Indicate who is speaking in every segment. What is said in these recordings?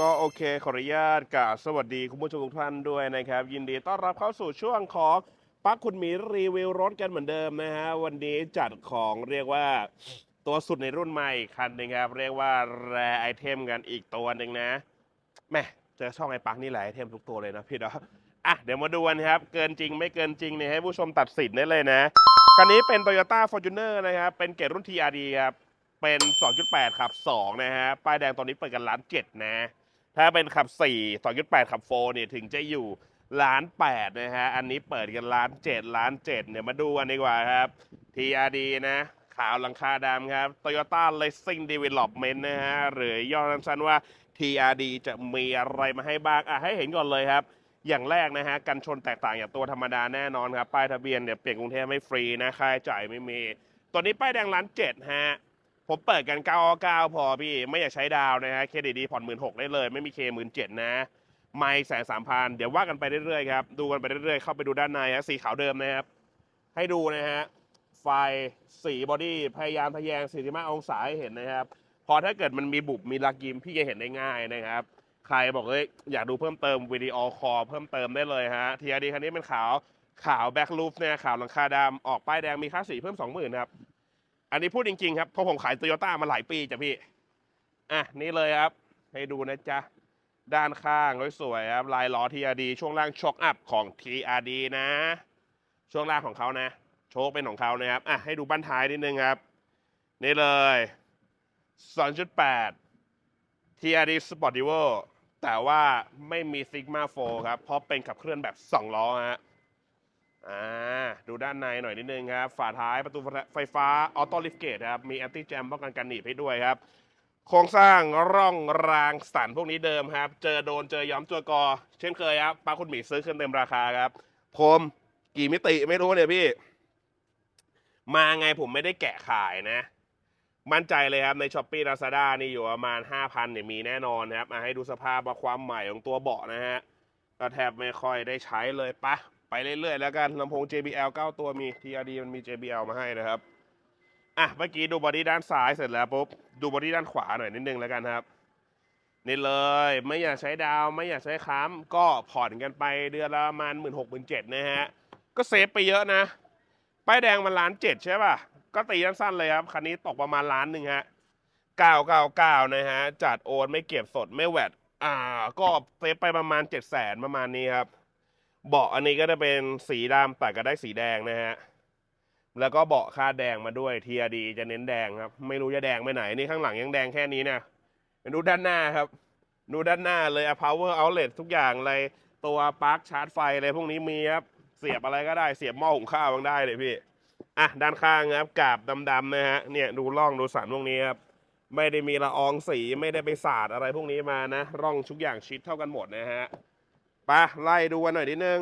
Speaker 1: ก็โอเคขออนุญาตกราบสวัสดีคุณผู้ชมทุกท่านด้วยนะครับ ยินดีต้อนรับเข้าสู่ช่วงของปักคุณหมีรีวิวรถกันเหมือนเดิมนะฮะวันนี้จัดของเรียกว่าตัวสุดในรุ่นใหม่คันหนึงครับเรียกว่าแรไอเทมกันอีกตัวหนึ่งนะแหม่เจอช่องไอปักนี่แหละไอเทมทุกตัวเลยนะพี่เนาะอะเดี๋ยวมาดูกันครับ เกินจริงไม่เกินจริงเนี่ยให้ผู้ชมตัดสินได้เลยนะคันนี้เป็น Toyota Fortuner นะครับเป็นเกรดรุ่น TRD ครับเป็น 2.8ขับ 2 นะฮะป้ายแดงตอนนี้เปิดกันล้านเจ็ดนะ ถ้าเป็นขับ 4 2.8ขับ4เนี่ยถึงจะอยู่ล้าน8นะฮะ อันนี้เปิดกันล้าน7ล้าน7เนี่ยมาดูกันดีกว่าครับ TRD นะ ขาวหลังคาดำครับ Toyota Racing Development นะฮะ หรือย่อสั้นๆว่า TRD จะมีอะไรมาให้บ้าง อะ ให้เห็นก่อนเลยครับ อย่างแรกนะฮะ กันชนแตกต่างจากตัวธรรมดาแน่นอนครับ ป้ายทะเบียนเนี่ยเปลี่ยนกรุงเทพไม่ฟรีนะ ค่าใช้จ่ายไม่มี ตัวนี้ป้ายแดงล้านเจ็ดฮะ ผมเปิดกัน 999 พอพี่ ไม่อยากใช้ดาวนะฮะ เครดิตดีผ่อนหมื่นหกได้เลย ไม่มีเคหมื่นเจ็ดนะ ไม่แสนสามพันเดี๋ยวว่ากันไปเรื่อยๆครับ ดูกันไปเรื่อยๆ เข้าไปดูด้านในฮะ สีขาวเดิมนะครับ ให้ดูนะฮะ ไฟ สีบอดี้ พยายามทะแยง45องศาให้เห็นนะครับ พอถ้าเกิดมันมีบุบ มีลักยิม พี่จะเห็นได้ง่ายนะครับ ใครบอกเอ้ย อยากดูเพิ่มเติมวิดีโอคอลเพิ่มเติมได้เลยฮะ ทีอาดีคันนี้เป็นขาว ขาวแบ็คลูฟเนี่ยขาวหลังคาดำออกป้ายแดงมีค่าสีเพิ่ม 20,000ครับ อันนี้พูดจริงๆครับเพราะผมขายโตโยต้ามาหลายปีจ้ะพี่ อะนี่เลยครับ ให้ดูนะจ๊ะ ด้านข้างสวยๆครับ ลายล้อ TRD ช่วงล่างช็อคอัพของ TRD นะ ช่วงล่างของเขานะ โชคเป็นของเขานะครับ อะให้ดูบั้นท้ายนิดนึงครับ นี่เลย 2.8 TRD Sport d e v o แต่ว่าไม่มี Sigma 4ครับ เพราะเป็นขับเคลื่อนแบบ 2 ล้อฮะ อ่า ดูด้านในหน่อยนิดนึงครับ ฝาท้ายประตูไฟฟ้าออโต้ลิฟเกตครับ มีแอนตี้แจมป้องกันการหนีบให้ด้วยครับ โครงสร้างร่องรางสันพวกนี้เดิมครับ เจอโดนเจอย้อมตัวกอ เช่นเคยครับปาคุณหมีซื้อขึ้นเต็มราคาครับผมกี่มิติไม่รู้เนี่ยพี่ มาไงผมไม่ได้แกะขายนะ มั่นใจเลยครับในช้อปปี้ลาซาด้านี่อยู่ประมาณ 5,000เนี่ยมีแน่นอนครับมาให้ดูสภาพความใหม่ของตัวเบาะนะฮะก็แทบไม่ค่อยได้ใช้เลยปะ ไปเรื่อยๆแล้วกันลำโพง JBL 9 ตัวมี TRD มันมี JBL มาให้นะครับ อะเมื่อกี้ดูบอดี้ด้านซ้ายเสร็จแล้วปุ๊บดูบอดี้ด้านขวาหน่อยนิดนึงแล้วกันครับนี่เลยไม่อยากใช้ดาวไม่อยากใช้ค้ำก็ผ่อนกันไปเดือนละประมาณหมื่นหกหมื่นเจ็ดนะฮะ ก็เซฟไปเยอะนะ ป้ายแดงมันล้านเจ็ดใช่ป่ะ ก็ตีสั้นๆเลยครับ คันนี้ตกประมาณล้านหนึ่งฮะเก้าเก้าเก้านะฮะ จัดโอนไม่เก็บสดไม่แวดอ่า ก็เซฟไปประมาณเจ็ดแสนประมาณนี้ครับ เบาะอันนี้ก็จะเป็นสีดำแต่ก็ได้สีแดงนะฮะ แล้วก็เบาะคาดแดงมาด้วย TRD จะเน้นแดงครับ ไม่รู้จะแดงไปไหน นี่ข้างหลังยังแดงแค่นี้เนี่ยดูด้านหน้าครับ ดูด้านหน้าเลยอะ power outlet ทุกอย่างเลย ตัวปลั๊กชาร์จไฟอะไรพวกนี้มีครับ เสียบอะไรก็ได้ เสียบหม้อหุงข้าวยังได้เลยพี่ อะด้านข้างครับกาบดำๆนะฮะ เนี่ยดูร่องดูสันพวกนี้ครับ ไม่ได้มีละอองสีไม่ได้ไปสาดอะไรพวกนี้มานะ ร่องทุกอย่างชิดเท่ากันหมดนะฮะ ปะไล่ดูกันหน่อยนิดนึง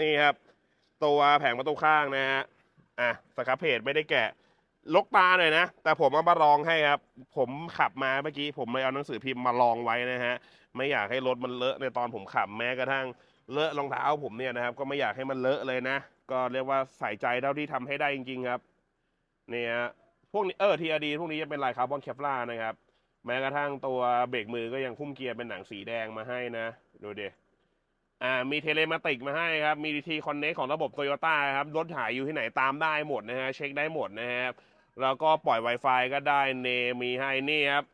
Speaker 1: นี่ครับ ตัวแผงประตูข้างนะฮะอะสครับเพจไม่ได้แกะลกตาหน่อยนะ แต่ผมเอามาลองให้ครับ ผมขับมาเมื่อกี้ ผมเลยเอาหนังสือพิมพ์มาลองไว้นะฮะ ไม่อยากให้รถมันเลอะในตอนผมขับแม้กระทั่งเลอะรองเท้าผมเนี่ยนะครับ ก็ไม่อยากให้มันเลอะเลยนะ ก็เรียกว่าใส่ใจเท่าที่ทำให้ได้จริง ๆครับ เนี่ยพวกนี้เออทีอดีพวกนี้จะเป็นลายคาร์บอนแคปลานะครับ แม้กระทั่งตัวเบรกมือก็ยังคุ้มเกียร์เป็นหนังสีแดงมาให้นะ ดูเดิ อ่ามีเทเลมาติกมาให้ครับ มีดีทีคอนเน c t ของระบบโตโยต้าครับรถหายอยู่ที่ไหนตามได้หมดนะฮะเช็คได้หมดนะครับแล้วก็ปล่อย Wi-Fi ก็ได้เนมีให้นี่ครับ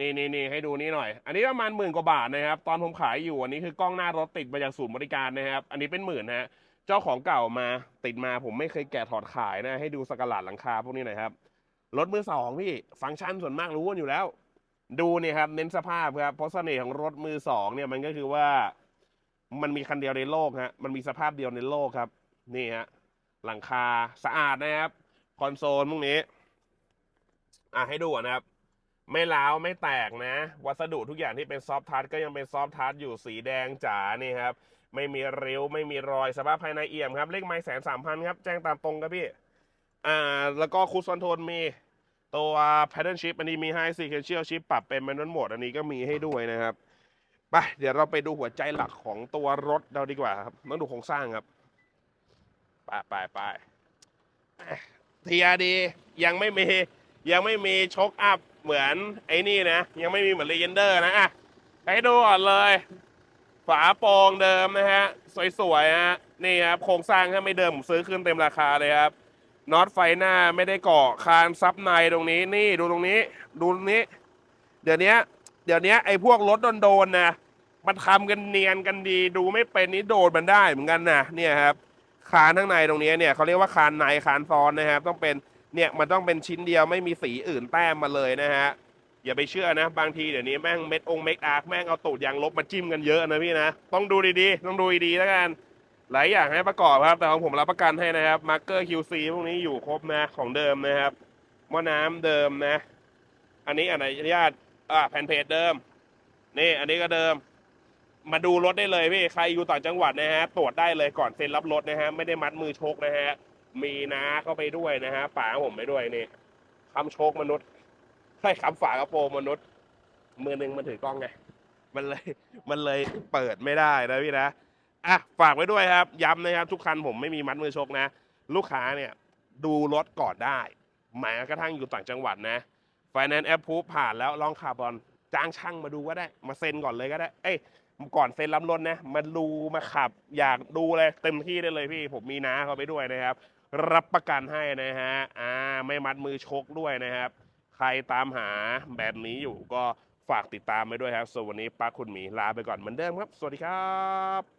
Speaker 1: นี่นี่นี่ให้ดูนี่หน่อย อันนี้ประมาณหมื่นกว่าบาทนะครับ ตอนผมขายอยู่อันนี้คือกล้องหน้ารถติดมาจากศูนย์บริการนะครับ อันนี้เป็นหมื่นนะฮะเจ้าของเก่ามาติดมาผมไม่เคยแกะถอดขายนะ ให้ดูสกหลาดหลังคาพวกนี้หน่อยครับรถมือสองพี่ฟังก์ชันส่วนมากรู้กันอยู่แล้ว ดูเนี่ยครับเน้นสภาพครับเพราะเสน่ห์ของรถมือสองเนี่ยมันก็คือว่า มันมีคันเดียวในโลกฮะมันมีสภาพเดียวในโลกครับ นี่ฮะหลังคาสะอาดนะครับ คอนโซลพวกนี้ อะให้ดูนะครับ ไม่ล้าวไม่แตกนะ วัสดุทุกอย่างที่เป็นซอฟท์ทัชก็ยังเป็นซอฟท์ทัชอยู่สีแดงจ๋านี่ครับ ไม่มีริ้ว ไม่มีรอยสภาพภายในเอี่ยมครับ เลขไม้แสนสามพันครับ แจ้งตามตรงครับพี่ อ่า แล้วก็คูสคอนโทรลมีตัว pattern shift อันนี้มีให้ sequential shift ปรับเป็น manual mode อันนี้ก็มีให้ด้วยนะครับ ไปเดี๋ยวเราไปดูหัวใจหลักของตัวรถเราดีกว่าครับต้องดูโครงสร้างครับไปไปไปทีอาดียังไม่มียังไม่มีช็อคอัพเหมือนไอ้นี่นะ ยังไม่มีเหมือนเลเ e นเดอร์นะอะให้ดูก่อนเลย ฝาโปรงเดิมนะฮะ สวยๆฮะนี่ครับโครงสร้างถ้าไม่เดิมผมซื้อขึ้นเต็มราคาเลยครับน็อตไฟหน้าไม่ได้เกาะคานซับในตรงนี้ นี่ดูตรงนี้ ดูตรงนี้ เดี๋ยวนี้ เดี๋ยวนี้ไอ้พวกรถโดนๆนะมันทำกันเนียนกันดีดูไม่เป็นนี่โดนมันได้เหมือนกันนะเนี่ยครับคานข้างในตรงนี้เนี่ยเขาเรียกว่าคานในคานซ้อนนะครับ ต้องเป็นเนี่ยมันต้องเป็นชิ้นเดียวไม่มีสีอื่นแต้มมาเลยนะฮะอย่าไปเชื่อนะ บางทีเดี๋ยวนี้แม่งเม็ดองเม็ดอาร์คแม่งเอาตูดยางลบมาจิ้มกันเยอะนะพี่นะต้องดูดีๆ ต้องดูดีๆแล้วกันหลายอย่างให้ประกอบครับ แต่ของผมรับประกันให้นะครับมาร์เกอร์ QC พวกนี้อยู่ครบนะของเดิมนะครับหม้อน้ำเดิมนะ อันนี้อนุญาต อ่าแผ่นเพจเดิม นี่อันนี้ก็เดิม มาดูรถได้เลยพี่ใครอยู่ต่างจังหวัดนะฮะตรวจได้เลยก่อนเซ็นรับรถนะฮะไม่ได้มัดมือชกนะฮะมีน้าเข้าไปด้วยนะฮะป๋าผมไปด้วยนี่คำโชคมนุษย์ใช่คำฝากระโปรงมนุษย์ มือหนึ่งมันถือกล้องไงมันเลยมันเลยเปิดไม่ได้นะพี่นะอะฝากไว้ด้วยครับ ย้ำนะครับ ทุกคันผมไม่มีมัดมือชกนะ ลูกค้าเนี่ย ดูรถก่อนได้แม้กระทั่งอยู่ต่างจังหวัดนะ แนนซ์แอปพูผ่านแล้วลองขับก่อนจ้างช่างมาดูก็ได้ มาเซ็นก่อนเลยก็ได้ เอ้ยก่อนเซ็นรับรถนะมาดูมาขับ อยากดูเลยเต็มที่ได้เลยพี่ ผมมีน้าเขาไปด้วยนะครับ รับประกันให้นะฮะอ่าไม่มัดมือชกด้วยนะครับ ใครตามหาแบบนี้อยู่ก็ฝากติดตามไปด้วยครับส่วนวันนี้ป้าคุณหมีลาไปก่อนเหมือนเดิมครับ สวัสดีครับ